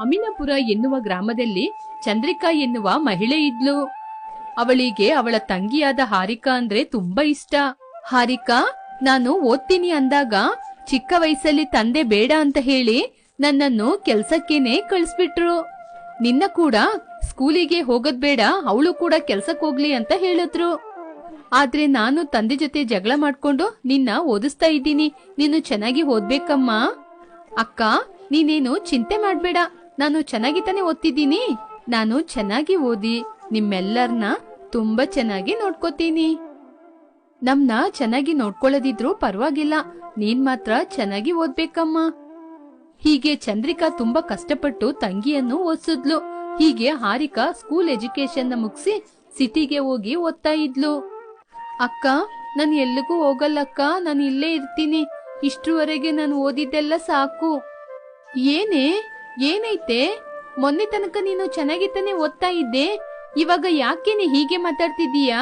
ಅಮಿನಪುರ ಎನ್ನುವ ಗ್ರಾಮದಲ್ಲಿ ಚಂದ್ರಿಕಾ ಎನ್ನುವ ಮಹಿಳೆ ಇದ್ಲು. ಅವಳಿಗೆ ಅವಳ ತಂಗಿಯಾದ ಹಾರಿಕಾ ಅಂದ್ರೆ ತುಂಬಾ ಇಷ್ಟ. ಹಾರಿಕಾ, ನಾನು ಓದ್ತೀನಿ ಅಂದಾಗ ಚಿಕ್ಕ ವಯಸ್ಸಲ್ಲಿ ತಂದೆ ಬೇಡ ಅಂತ ಹೇಳಿ ನನ್ನನ್ನು ಕೆಲ್ಸಕ್ಕೇನೆ ಕಳಿಸ್ಬಿಟ್ರು. ನಿನ್ನ ಕೂಡ ಸ್ಕೂಲಿಗೆ ಹೋಗೋದ್ ಬೇಡ, ಅವಳು ಕೂಡ ಕೆಲ್ಸಕ್ ಹೋಗ್ಲಿ ಅಂತ ಹೇಳಿದ್ರು. ಆದ್ರೆ ನಾನು ತಂದೆ ಜೊತೆ ಜಗಳ ಮಾಡ್ಕೊಂಡು ನಿನ್ನ ಓದಿಸ್ತಾ ಇದ್ದೀನಿ, ನೀನು ಚೆನ್ನಾಗಿ ಓದ್ಬೇಕಮ್ಮ. ಅಕ್ಕ, ನೀನೇನು ಚಿಂತೆ ಮಾಡ್ಬೇಡ. ನಾನು ಚೆನ್ನಾಗಿ ತಾನೇ ಓದ್ತಿದ್ದೀನಿ. ನಾನು ಚೆನ್ನಾಗಿ ಓದಿ ನಿಮ್ಮೆಲ್ಲರನ್ನ ತುಂಬಾ ಚೆನ್ನಾಗಿ ನೋಡ್ಕೋತೀನಿ. ನಮ್ನ ಚೆನ್ನಾಗಿ ನೋಡ್ಕೊಳ್ಳೋದಿದ್ರು ಪರವಾಗಿಲ್ಲ. ನೀನ್ ಮಾತ್ರ ಚೆನ್ನಾಗಿ ಓದ್ಬೇಕಮ್ಮ. ಹೀಗೆ ಚಂದ್ರಿಕಾ ತುಂಬಾ ಕಷ್ಟಪಟ್ಟು ತಂಗಿಯನ್ನು ಓದಿಸಿದ್ಲು. ಹೀಗೆ ಹಾರಿಕಾ ಸ್ಕೂಲ್ ಎಜುಕೇಶನ್ ಮುಗಿಸಿ ಸಿಟಿಗೆ ಹೋಗಿ ಓದ್ತಾ ಇದ್ಲು. ಅಕ್ಕ, ನಾನು ಎಲ್ಲಿಗೂ ಹೋಗಲ್ಲಕ್ಕ ನಾನು ಇಲ್ಲೇ ಇರ್ತೀನಿ. ಇಷ್ಟರವರೆಗೆ ನಾನು ಓದಿದ್ದೆಲ್ಲ ಸಾಕು. ಏನೇ? ಏನೈತೆ ಮೊನ್ನೆ ತನಕ ನೀನು ಚೆನ್ನಾಗಿತ್ತಾನೆ ತಾನೇ ಓದ್ತಾ ಇದ್ದೆ. ಇವಾಗ ಯಾಕೇನೆ ಹೀಗೆ ಮಾತಾಡ್ತಿದೀಯಾ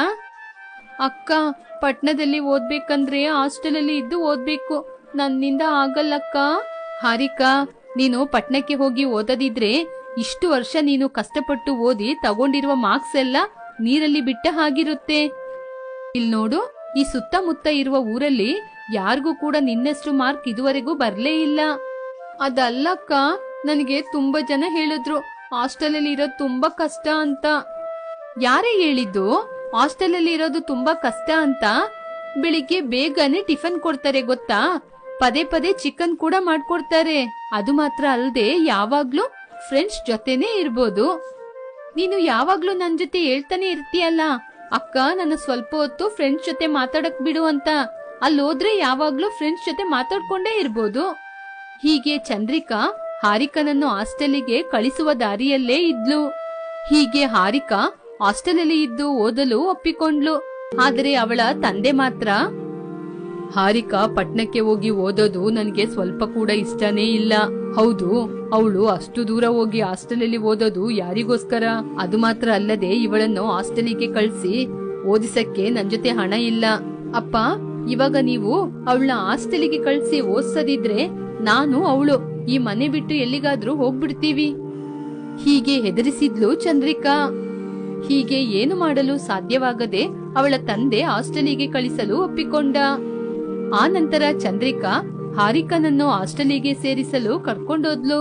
ಅಕ್ಕ ಪಟ್ನದಲ್ಲಿ ಓದ್ಬೇಕಂದ್ರೆ ಹಾಸ್ಟೆಲಲ್ಲಿ ಇದ್ದು ಓದ್ಬೇಕು. ನನ್ನಿಂದ ಆಗಲ್ಲಕ್ಕ ಹಾರಿಕಾ, ನೀನು ಪಟ್ನಕ್ಕೆ ಹೋಗಿ ಓದದಿದ್ರೆ ಇಷ್ಟು ವರ್ಷ ನೀನು ಕಷ್ಟಪಟ್ಟು ಓದಿ ತಗೊಂಡಿರುವ ಮಾರ್ಕ್ಸ್ ಎಲ್ಲ ನೀರಲ್ಲಿ ಬಿಟ್ಟ ಹಾಗಿರುತ್ತೆ. ಇಲ್ ನೋಡು, ಈ ಸುತ್ತಮುತ್ತ ಇರುವ ಊರಲ್ಲಿ ಯಾರಿಗೂ ಕೂಡ ನಿನ್ನಷ್ಟು ಮಾರ್ಕ್ ಇದುವರೆಗೂ ಬರ್ಲೇ ಇಲ್ಲ. ಅದಲ್ಲಕ್ಕ ನನಗೆ ತುಂಬಾ ಜನ ಹೇಳಿದ್ರು, ಹಾಸ್ಟೆಲಲ್ಲಿ ಇರೋದು ತುಂಬಾ ಕಷ್ಟ ಅಂತ. ಯಾರೇ ಹೇಳಿದ್ದು, ಹಾಸ್ಟೆಲಲ್ಲಿ ಇರೋದು ತುಂಬಾ ಕಷ್ಟ ಅಂತ. ಬೆಳಿಗ್ಗೆ ಬೇಗನೆ ಟಿಫನ್ ಕೊಡ್ತಾರೆ, ಗೊತ್ತಾ? ಪದೇ ಪದೇ ಚಿಕನ್ ಕೂಡ ಮಾಡ್ಕೊಡ್ತಾರೆ. ಅದು ಮಾತ್ರ ಅಲ್ಲದೆ ಯಾವಾಗ್ಲೂ ಫ್ರೆಂಡ್ಸ್ ಜೊತೆನೇ ಇರ್ಬೋದು. ನೀನು ಯಾವಾಗ್ಲೂ ನನ್ ಜೊತೆ ಹೇಳ್ತಾನೆ ಇರ್ತೀಯಲ್ಲ? ಅಕ್ಕ, ನನ್ನ ಸ್ವಲ್ಪ ಹೊತ್ತು ಫ್ರೆಂಡ್ಸ್ ಜೊತೆ ಮಾತಾಡಕ್ ಬಿಡು ಅಂತ. ಅಲ್ಲೋದ್ರೆ ಯಾವಾಗ್ಲೂ ಫ್ರೆಂಡ್ಸ್ ಜೊತೆ ಮಾತಾಡ್ಕೊಂಡೇ ಇರ್ಬೋದು. ಹೀಗೆ ಚಂದ್ರಿಕಾ ಹಾರಿಕನನ್ನು ಹಾಸ್ಟೆಲಿಗೆ ಕಳಿಸುವ ದಾರಿಯಲ್ಲೇ ಇದ್ಲು. ಹೀಗೆ ಹಾರಿಕಾ ಹಾಸ್ಟೆಲಲ್ಲಿ ಇದ್ದು ಓದಲು ಒಪ್ಪಿಕೊಂಡ್ಲು. ಆದರೆ ಅವಳ ತಂದೆ ಮಾತ್ರ. ಹಾರಿಕಾ ಪಟ್ನಕ್ಕೆ ಹೋಗಿ ಓದೋದು ನನಗೆ ಸ್ವಲ್ಪ ಕೂಡ ಇಷ್ಟನೇ ಇಲ್ಲ. ಹೌದು, ಅವಳು ಅಷ್ಟು ದೂರ ಹೋಗಿ ಹಾಸ್ಟೆಲಲ್ಲಿ ಓದೋದು ಯಾರಿಗೋಸ್ಕರ? ಅದು ಮಾತ್ರ ಅಲ್ಲದೆ ಇವಳನ್ನು ಹಾಸ್ಟೆಲಿಗೆ ಕಳ್ಸಿ ಓದಿಸಕ್ಕೆ ನನ್ ಜೊತೆ ಹಣ ಇಲ್ಲ. ಅಪ್ಪ, ಇವಾಗ ನೀವು ಅವಳನ್ನ ಹಾಸ್ಟೆಲಿಗೆ ಕಳ್ಸಿ ಓದ್ಸದಿದ್ರೆ ನಾನು ಅವಳು. ಈ ಮನೆ ಬಿಟ್ಟು ಎಲ್ಲಿಗಾದ್ರೂ ಹೋಗ್ಬಿಡ್ತೀವಿ. ಹೀಗೆ ಹೆದರಿಸಿದ್ಲು ಚಂದ್ರಿಕಾ. ಹೀಗೆ ಏನು ಮಾಡಲು ಸಾಧ್ಯವಾಗದೆ ಅವಳ ತಂದೆ ಹಾಸ್ಟೆಲಿಗೆ ಕಳಿಸಲು ಒಪ್ಪಿಕೊಂಡ. ಆ ನಂತರ ಚಂದ್ರಿಕಾ ಹಾರಿಕನನ್ನು ಹಾಸ್ಟೆಲಿಗೆ ಸೇರಿಸಲು ಕರ್ಕೊಂಡೋದ್ಲು.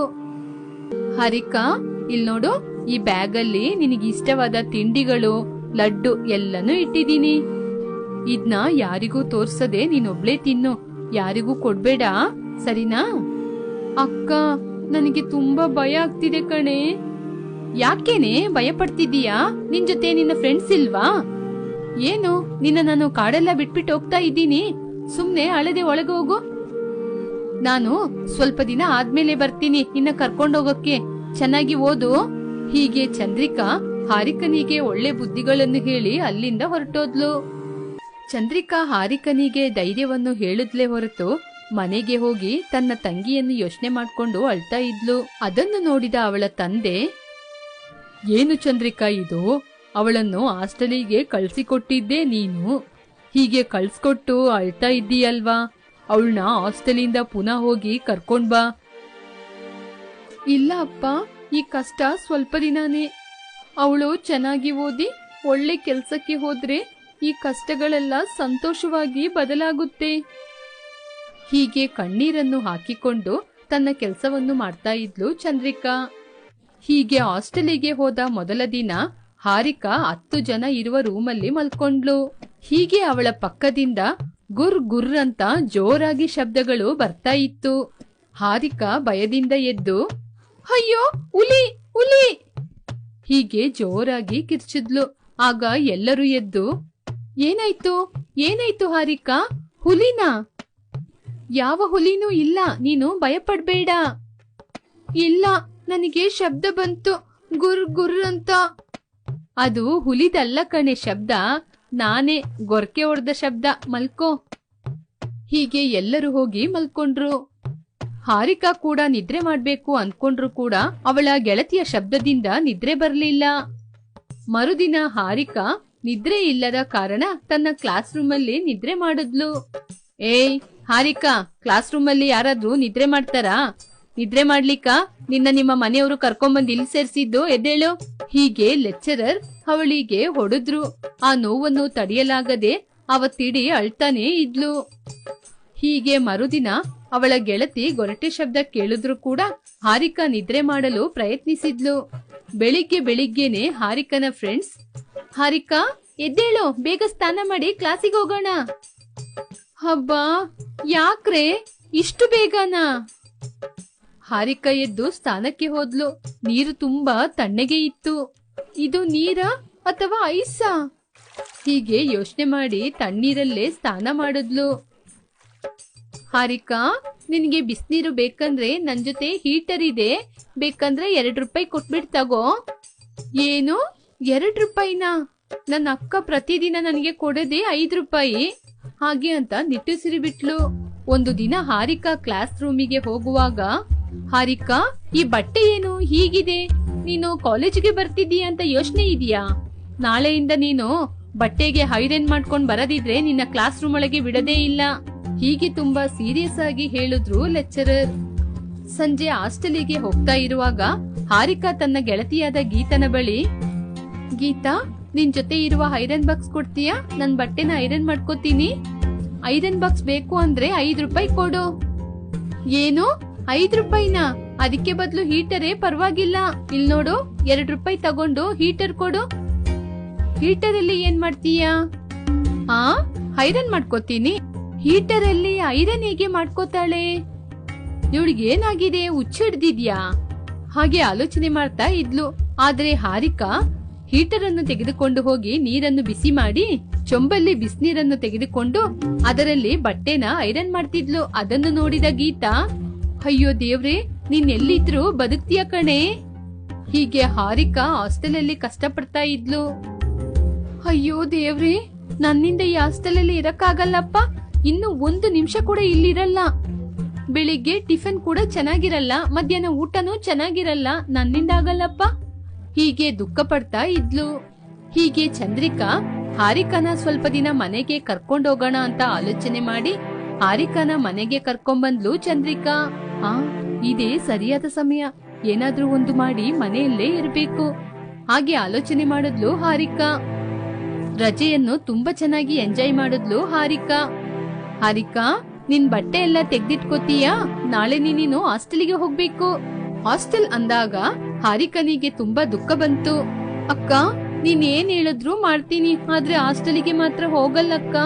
ಹಾರಿಕಾ ಇಲ್ ನೋಡು, ಈ ಬ್ಯಾಗ್ ಅಲ್ಲಿ ನಿನಗೆ ಇಷ್ಟವಾದ ತಿಂಡಿಗಳು, ಲಡ್ಡು ಎಲ್ಲನೂ ಇಟ್ಟಿದ್ದೀನಿ. ಇದ್ನ ಯಾರಿಗೂ ತೋರ್ಸದೆ ನೀನೊಬ್ಳೆ ತಿನ್ನು. ಯಾರಿಗೂ ಕೊಡ್ಬೇಡ. ಸರಿನಾ? ಅಕ್ಕ, ನನಗೆ ತುಂಬಾ ಭಯ ಆಗ್ತಿದೆ ಕಣೆ. ಯಾಕೇನೆ ಭಯ ಪಡ್ತಿದ್ದೀಯಾ ನಿನ್ ಜೊತೆ ನಿನ್ನ ಫ್ರೆಂಡ್ಸ್ ಇಲ್ವಾ? ಏನು, ನಿನ್ನ ನಾನು ಕಾಡೆಲ್ಲ ಬಿಟ್ಬಿಟ್ಟು ಹೋಗ್ತಾ ಇದ್ದೀನಿ. ಸುಮ್ನೆ ಅಳದೆ ಒಳಗೆ ಹೋಗು. ನಾನು ಸ್ವಲ್ಪ ದಿನ ಆದ್ಮೇಲೆ ಬರ್ತೀನಿ ನಿನ್ನ ಕರ್ಕೊಂಡೋಗಕ್ಕೆ ಚೆನ್ನಾಗಿ ಓದು. ಹೀಗೆ ಚಂದ್ರಿಕಾ ಹಾರಿಕನಿಗೆ ಒಳ್ಳೆ ಬುದ್ಧಿಗಳನ್ನು ಹೇಳಿ ಅಲ್ಲಿಂದ ಹೊರಟೋದ್ಲು. ಚಂದ್ರಿಕಾ ಹಾರಿಕನಿಗೆ ಧೈರ್ಯವನ್ನು ಹೇಳಿದ್ಲೇ ಹೊರತು ಮನೆಗೆ ಹೋಗಿ ತನ್ನ ತಂಗಿಯನ್ನು ಯೋಚನೆ ಮಾಡ್ಕೊಂಡು ಅಳ್ತಾ ಇದ್ಲು. ಅದನ್ನು ನೋಡಿದ ಅವಳ ತಂದೆ, ಏನು ಚಂದ್ರಿಕಾ ಇದು? ಅವಳನ್ನು ಹಾಸ್ಟೆಲಿಗೆ ಕಳ್ಸಿಕೊಟ್ಟಿದ್ದೆ ನೀನು. ಹೀಗೆ ಕಳ್ಸಿಕೊಟ್ಟು ಅಳ್ತಾ ಇದ್ದೀಯಲ್ವಾ? ಅವಳನ್ನ ಹಾಸ್ಟೆಲಿಂದ ಪುನಃ ಹೋಗಿ ಕರ್ಕೊಂಡ್ ಬಾ. ಇಲ್ಲ ಅಪ್ಪ, ಈ ಕಷ್ಟ ಸ್ವಲ್ಪ ದಿನಾನೇ. ಅವಳು ಚೆನ್ನಾಗಿ ಓದಿ ಒಳ್ಳೆ ಕೆಲ್ಸಕ್ಕೆ ಹೋದ್ರೆ ಈ ಕಷ್ಟಗಳೆಲ್ಲ ಸಂತೋಷವಾಗಿ ಬದಲಾಗುತ್ತೆ. ಹೀಗೆ ಕಣ್ಣೀರನ್ನು ಹಾಕಿಕೊಂಡು ತನ್ನ ಕೆಲಸವನ್ನು ಮಾಡ್ತಾ ಇದ್ಲು ಚಂದ್ರಿಕಾ. ಹೀಗೆ ಹಾಸ್ಟೆಲಿಗೆ ಹೋದ ಮೊದಲ ದಿನ ಹಾರಿಕಾ ಹತ್ತು ಜನ ಇರುವ ರೂಮಲ್ಲಿ ಮಲ್ಕೊಂಡ್ಲು ಹೀಗೆ ಅವಳ ಪಕ್ಕದಿಂದ ಗುರ್ ಗುರ್ ಅಂತ ಜೋರಾಗಿ ಶಬ್ದಗಳು ಬರ್ತಾ ಇತ್ತು. ಹಾರಿಕಾ ಭಯದಿಂದ ಎದ್ದು, ಅಯ್ಯೋ, ಹುಲಿ ಹುಲಿ! ಹೀಗೆ ಜೋರಾಗಿ ಕಿರ್ಚಿದ್ಲು. ಆಗ ಎಲ್ಲರೂ ಎದ್ದು, ಏನಾಯ್ತು ಏನಾಯ್ತು ಹಾರಿಕಾ? ಹುಲಿನಾ? ಯಾವ ಹುಲಿನೂ ಇಲ್ಲ. ನೀನು ಭಯಪಡ್ಬೇಡ. ಇಲ್ಲ, ನನಗೆ ಶಬ್ದ ಬಂತು. ಗುರ್ ಗುರ್ ಅಂತ. ಅದು ಹುಲಿದಲ್ಲ ಕಣೆ ಶಬ್ದ. ನಾನೇ ಗೊರ್ಕೆ ಹೊಡೆದ ಶಬ್ದ. ಮಲ್ಕೋ. ಹೀಗೆ ಎಲ್ಲರೂ ಹೋಗಿ ಮಲ್ಕೊಂಡ್ರು. ಹಾರಿಕಾ ಕೂಡ ನಿದ್ರೆ ಮಾಡ್ಬೇಕು ಅನ್ಕೊಂಡ್ರು ಕೂಡ ಅವಳ ಗೆಳತಿಯ ಶಬ್ದದಿಂದ ನಿದ್ರೆ ಬರಲಿಲ್ಲ. ಮರುದಿನ ಹಾರಿಕಾ ನಿದ್ರೆ ಇಲ್ಲದ ಕಾರಣ ತನ್ನ ಕ್ಲಾಸ್ ರೂಮಲ್ಲಿ ನಿದ್ರೆ ಮಾಡಿದ್ಲು. ಏಯ್ ಹಾರಿಕಾ ಕ್ಲಾಸ್ ರೂಮ್ ಅಲ್ಲಿ ಯಾರಾದ್ರೂ ನಿದ್ರೆ ಮಾಡ್ತಾರಾ? ನಿದ್ರೆ ಮಾಡ್ಲಿಕ್ಕ ನಿನ್ನ ನಿಮ್ಮ ಮನೆಯವರು ಕರ್ಕೊಂಬಂದ್ ಇಲ್ಲಿ ಸೇರ್ಸಿದ್ದು ಎದ್ದೇಳು? ಹೀಗೆ ಲೆಕ್ಚರರ್ ಅವಳಿಗೆ ಹೊಡೆದ್ರು. ಆ ನೋವನ್ನು ತಡೆಯಲಾಗದೆ ಅವತ್ತಿಡಿ ಅಳ್ತಾನೆ ಇದ್ಲು. ಹೀಗೆ ಮರುದಿನ ಅವಳ ಗೆಳತಿ ಗೊರಟೆ ಶಬ್ದ ಕೇಳಿದ್ರು ಕೂಡ ಹಾರಿಕಾ ನಿದ್ರೆ ಮಾಡಲು ಪ್ರಯತ್ನಿಸಿದ್ಲು. ಬೆಳಿಗ್ಗೆ ಬೆಳಿಗ್ಗೆನೆ ಹಾರಿಕನ ಫ್ರೆಂಡ್ಸ್ ಹಾರಿಕಾ, ಎದ್ದೇಳು, ಬೇಗ ಸ್ನಾನ ಮಾಡಿ ಕ್ಲಾಸಿಗೆ ಹೋಗೋಣ. ಹಬ್ಬಾ? ಯಾಕ್ರೆ? ಇಷ್ಟು ಬೇಗನಾ? ಹಾರಿಕಾ ಎದ್ದು ಸ್ಥಾನಕ್ಕೆ ಹೋದ್ಲು. ನೀರು ತುಂಬಾ ತಣ್ಣಗೆ ಇತ್ತು. ಇದು ನೀರ ಅಥವಾ ಐಸಾ? ಹೀಗೆ ಯೋಚನೆ ಮಾಡಿ ತಣ್ಣೀರಲ್ಲೇ ಸ್ನಾನ ಮಾಡಿದ್ಲು. ಹಾರಿಕಾ, ನಿನಗೆ ಬಿಸಿನೀರು ಬೇಕಂದ್ರೆ ನನ್ ಜೊತೆ ಹೀಟರ್ ಇದೆ. ಬೇಕಂದ್ರೆ ಎರಡು ರೂಪಾಯಿ ಕೊಟ್ಬಿಟ್ಟು ತಗೋ. ಏನು? ಎರಡು ರೂಪಾಯಿನಾ? ನನ್ನ ಅಕ್ಕ ಪ್ರತಿದಿನ ನನಗೆ ಕೊಡದೆ ಐದು ರೂಪಾಯಿ. ಹಾಗೆ ಅಂತ ನಿಟ್ಟುಸಿರಿ ಬಿಟ್ಲು. ಒಂದು ದಿನ ಹಾರಿಕಾ ಕ್ಲಾಸ್ ರೂಮಿಗೆ ಹೋಗುವಾಗ, ಹಾರಿಕಾ, ಈ ಬಟ್ಟೆ ಏನು? ಹೀಗಿದೆ. ನೀನು ಕಾಲೇಜಿಗೆ ಬರ್ತಿದ್ದೀಯ ಅಂತ ಯೋಚನೆ ಇದೆಯಾ? ನಾಳೆಯಿಂದ ನೀನು ಬಟ್ಟೆಗೆ ಹೈರನ್ ಮಾಡ್ಕೊಂಡ್ ಬರದಿದ್ರೆ ನಿನ್ನ ಕ್ಲಾಸ್ ರೂಮ್ ಒಳಗೆ ಬಿಡದೇ ಇಲ್ಲ. ಹೀಗೆ ತುಂಬಾ ಸೀರಿಯಸ್ ಆಗಿ ಹೇಳಿದ್ರು ಲೆಕ್ಚರರ್ ಸಂಜೆ ಹಾಸ್ಟೆಲಿಗೆ ಹೋಗ್ತಾ ಇರುವಾಗ, ಹಾರಿಕಾ ತನ್ನ ಗೆಳತಿಯಾದ ಗೀತನ ಬಳಿ, ಗೀತಾ, ನಿನ್ ಜೊತೆ ಇರುವ ಐರನ್ ಬಾಕ್ಸ್ ಕೊಡ್ತೀಯಾ? ನನ್ ಬಟ್ಟೆನ ಐರನ್ ಮಾಡ್ಕೋತೀನಿ? ಐರನ್ ಬಾಕ್ಸ್ ಬೇಕು ಅಂದ್ರೆ ಐದ್ ರೂಪಾಯಿ ಕೊಡು. ಏನು? ಐದ್ ರೂಪಾಯಿನ? ಅದಕ್ಕೆ ಬದಲು ಹೀಟರೇ ಪರವಾಗಿಲ್ಲ. ಇಲ್ಲಿ ನೋಡು, ಎರಡ್ ರೂಪಾಯಿ ತಗೊಂಡು ಹೀಟರ್ ಕೊಡು. ಹೀಟರ್ ಅಲ್ಲಿ ಏನ್ ಮಾಡ್ತೀಯಾ? ಆ? ಐರನ್ ಮಾಡ್ಕೋತೀನಿ. ಹೀಟರ್ ಅಲ್ಲಿ ಐರನ್ ಹೇಗೆ ಮಾಡ್ಕೋತಾಳೆ? ಇವಳಿಗೆ ಏನಾಗಿದೆ? ಹುಚ್ಚು ಹಿಡ್ದಿದ್ಯಾ? ಹಾಗೆ ಆಲೋಚನೆ ಮಾಡ್ತಾ ಇದ್ಲು. ಆದ್ರೆ ಹಾರಿಕಾ ಹೀಟರ್ ಅನ್ನು ತೆಗೆದುಕೊಂಡು ಹೋಗಿ ನೀರನ್ನು ಬಿಸಿ ಮಾಡಿ ಚೊಂಬಲ್ಲಿ ಬಿಸಿನೀರನ್ನು ತೆಗೆದುಕೊಂಡು ಅದರಲ್ಲಿ ಬಟ್ಟೆನ ಐರನ್ ಮಾಡ್ತಿದ್ಲು. ಅದನ್ನು ನೋಡಿದ ಗೀತಾ, ಅಯ್ಯೋ ದೇವ್ರೆ ನೀನ್ ಎಲ್ಲಿದ್ರು ಬದುಕ್ತೀಯ ಕಣೆ? ಹೀಗೆ ಹಾರಿಕಾ ಹಾಸ್ಟೆಲ್ ಅಲ್ಲಿ ಕಷ್ಟಪಡ್ತಾ ಇದ್ಲು. ಅಯ್ಯೋ ದೇವ್ರೆ, ನನ್ನಿಂದ ಈ ಹಾಸ್ಟೆಲ್ ಅಲ್ಲಿ ಇರಕ್ಕಾಗಲ್ಲಪ್ಪ? ಇನ್ನು ಒಂದು ನಿಮಿಷ ಕೂಡ ಇಲ್ಲಿರಲ್ಲ. ಬೆಳಿಗ್ಗೆ ಟಿಫನ್ ಕೂಡ ಚೆನ್ನಾಗಿರಲ್ಲ, ಮಧ್ಯಾಹ್ನ ಊಟನೂ ಚೆನ್ನಾಗಿರಲ್ಲ, ನನ್ನಿಂದ ಆಗಲ್ಲಪ್ಪ? ಹೀಗೆ ದುಃಖ ಪಡ್ತಾ ಇದ್ಲು. ಹೀಗೆ ಚಂದ್ರಿಕಾ ಹಾರಿಕನ ಸ್ವಲ್ಪ ದಿನ ಮನೆಗೆ ಕರ್ಕೊಂಡೋಗೋಣ ಅಂತ ಆಲೋಚನೆ ಮಾಡಿ ಹಾರಿಕನ ಮನೆಗೆ ಕರ್ಕೊಂಬಂದ್ಲು ಚಂದ್ರಿಕಾ. ಆ, ಇದೇ ಸರಿಯಾದ ಸಮಯ. ಏನಾದ್ರೂ ಒಂದು ಮಾಡಿ ಮನೆಯಲ್ಲೇ ಇರಬೇಕು. ಹಾಗೆ ಆಲೋಚನೆ ಮಾಡಿದ್ಲು ಹಾರಿಕಾ. ರಜೆಯನ್ನು ತುಂಬಾ ಚೆನ್ನಾಗಿ ಎಂಜಾಯ್ ಮಾಡಿದ್ಲು ಹಾರಿಕಾ. ಹಾರಿಕಾ, ನಿನ್ ಬಟ್ಟೆ ಎಲ್ಲ ತೆಗ್ದಿಟ್ಕೋತೀಯಾ? ನಾಳೆ ನೀನು ಹಾಸ್ಟೆಲಿಗೆ ಹೋಗ್ಬೇಕು. ಹಾಸ್ಟೆಲ್ ಅಂದಾಗ ಹಾರಿಕನಿಗೆ ತುಂಬಾ ದುಃಖ ಬಂತು. ಅಕ್ಕ ನೀನ್ ಏನ್ ಹೇಳಿದ್ರು ಮಾಡ್ತೀನಿ, ಆದ್ರೆ ಹಾಸ್ಟೆಲಿಗೆ ಮಾತ್ರ ಹೋಗಲ್ಲಕ್ಕ?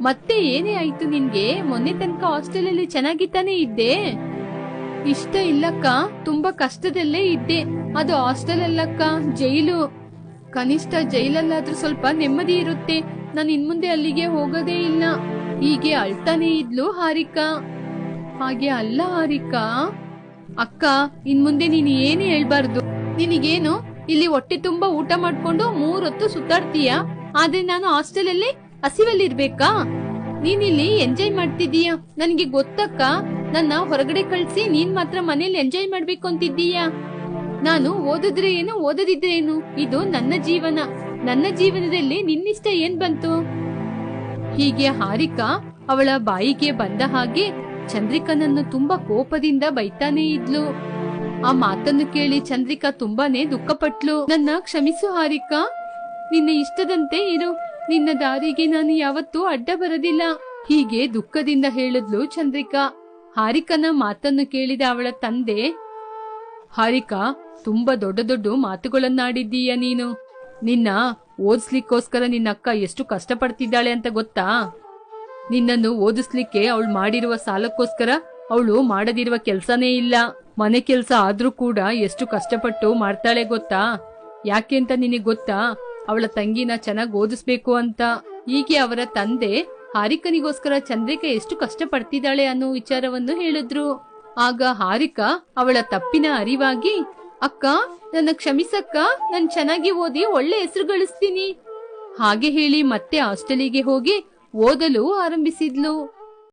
ಮತ್ತೆ ಏನೇ ಆಯ್ತು ನಿನ್ಗೆ? ಮೊನ್ನೆ ತನಕ ಹಾಸ್ಟೆಲ್ ಅಲ್ಲಿ ಚೆನ್ನಾಗಿತ್ತಾನೆ ಇದ್ದೆ. ಇಷ್ಟ ಇಲ್ಲಕ್ಕ, ತುಂಬಾ ಕಷ್ಟದಲ್ಲೇ ಇದ್ದೆ. ಅದು ಹಾಸ್ಟೆಲ್ ಅಲ್ಲಕ್ಕ, ಜೈಲು. ಕನಿಷ್ಠ ಜೈಲಲ್ಲಾದ್ರೂ ಸ್ವಲ್ಪ ನೆಮ್ಮದಿ ಇರುತ್ತೆ. ನಾನು ಇನ್ಮುಂದೆ ಅಲ್ಲಿಗೆ ಹೋಗೋದೇ ಇಲ್ಲ. ಹೀಗೆ ಅಳ್ತಾನೆ ಇದ್ಲು ಹಾರಿಕಾ. ಹಾಗೆ ಅಲ್ಲ ಹಾರಿಕಾ. ಅಕ್ಕ, ಇನ್ಮುಂದೆ ನೀನ್ ಏನು ಹೇಳ್ಬಾರ್ದು? ನಿನಗೇನು? ಇಲ್ಲಿ ಹೊಟ್ಟೆ ತುಂಬಾ ಊಟ ಮಾಡ್ಕೊಂಡು ಮೂರೊತ್ತು ಸುತ್ತಾಡ್ತೀಯ? ಆದ್ರೆ ನಾನು ಹಾಸ್ಟೆಲ್ ಅಲ್ಲಿ ಹಸಿವಲ್ಲಿರ್ಬೇಕಾ? ನೀನ್ ಇಲ್ಲಿ ಎಂಜಾಯ್ ಮಾಡ್ತಿದೀಯ ನನ್ಗೆ ಗೊತ್ತಕ್ಕ, ನನ್ನ ಹೊರಗಡೆ ಕಳ್ಸಿ ನೀನ್ ಮಾತ್ರ ಮನೇಲಿ ಎಂಜಾಯ್ ಮಾಡ್ಬೇಕು ಅಂತಿದ್ದೀಯ? ನಾನು ಓದಿದ್ರೆ ಏನು, ಓದದಿದ್ರೆ ಏನು? ಇದು ನನ್ನ ಜೀವನ. ನನ್ನ ಜೀವನದಲ್ಲಿ ನಿನ್ನಿಷ್ಟ ಏನ್ ಬಂತು? ಹೀಗೆ ಹಾರಿಕಾ, ಅವಳ ಬಾಯಿಗೆ ಬಂದ ಹಾಗೆ ಚಂದ್ರಿಕನನ್ನು ತುಂಬಾ ಕೋಪದಿಂದ ಬೈತಾನೇ ಇದ್ಲು. ಆ ಮಾತನ್ನು ಕೇಳಿ ಚಂದ್ರಿಕಾ ತುಂಬಾನೇ ದುಃಖಪಟ್ಲು. ನನ್ನ ಕ್ಷಮಿಸು ಹಾರಿಕಾ. ನಿನ್ನ ಇಷ್ಟದಂತೆ ಇರು. ನಿನ್ನ ದಾರಿಗೆ ನಾನು ಯಾವತ್ತೂ ಅಡ್ಡ ಬರದಿಲ್ಲ. ಹೀಗೆ ದುಃಖದಿಂದ ಹೇಳಿದ್ಲು ಚಂದ್ರಿಕಾ. ಹಾರಿಕನ ಮಾತನ್ನು ಕೇಳಿದ ಅವಳ ತಂದೆ, ಹಾರಿಕಾ, ತುಂಬಾ ದೊಡ್ಡ ದೊಡ್ಡ ಮಾತುಗಳನ್ನಾಡಿದ್ದೀಯ ನೀನು? ನಿನ್ನ ಓದಿಸ್ಲಿಕ್ಕೋಸ್ಕರ ನಿನ್ನ ಅಕ್ಕ ಎಷ್ಟು ಕಷ್ಟಪಡ್ತಿದ್ದಾಳೆ ಅಂತ ಗೊತ್ತಾ? ನಿನ್ನನ್ನು ಓದಿಸ್ಲಿಕ್ಕೆ ಅವಳು ಮಾಡಿರುವ ಸಾಲಕ್ಕೋಸ್ಕರ ಅವಳು ಮಾಡದಿರುವ ಕೆಲಸನೇ ಇಲ್ಲ. ಮನೆ ಕೆಲ್ಸ ಆದ್ರೂ ಕೂಡ ಎಷ್ಟು ಕಷ್ಟಪಟ್ಟು ಮಾಡ್ತಾಳೆ ಗೊತ್ತಾ? ಯಾಕೆ ಅಂತ ನಿನಗೆ ಗೊತ್ತಾ? ಅವಳ ತಂಗಿನ ಚೆನ್ನಾಗಿ ಓದಿಸ್ಬೇಕು ಅಂತ. ಹೀಗೆ ಅವರ ತಂದೆ ಹಾರಿಕನಿಗೋಸ್ಕರ ಚಂದ್ರಿಕಾ ಎಷ್ಟು ಕಷ್ಟಪಡ್ತಿದ್ದಾಳೆ ಅನ್ನೋ ವಿಚಾರವನ್ನು ಹೇಳಿದ್ರು. ಆಗ ಹಾರಿಕಾ ಅವಳ ತಪ್ಪಿನ ಅರಿವಾಗಿ, ಅಕ್ಕ, ನನ್ನ ಕ್ಷಮಿಸಕ್ಕ, ನಾನ್ ಚೆನ್ನಾಗಿ ಓದಿ ಒಳ್ಳೆ ಹೆಸರು ಗಳಿಸ್ತೀನಿ. ಹಾಗೆ ಹೇಳಿ ಮತ್ತೆ ಹಾಸ್ಟೆಲಿಗೆ ಹೋಗಿ ಓದಲು ಆರಂಭಿಸಿದ್ಲು.